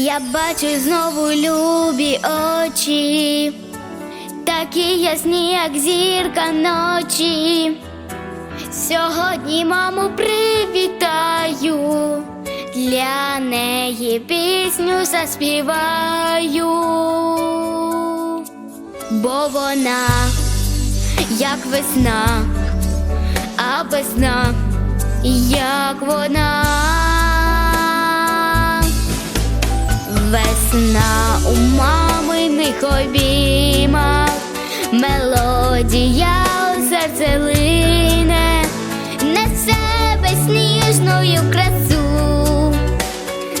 Я бачу знову любі очі, такі ясні, як зірка ночі. Сьогодні маму привітаю, для неї пісню заспіваю, бо вона, як весна, а весна, як вона. Весна у маминих обіймах, мелодія у серце лине, несе безсніжною красу,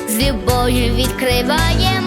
з любов'ю відкриває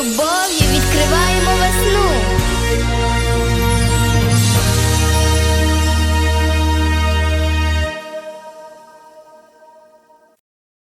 любов'ю відкриваємо весну.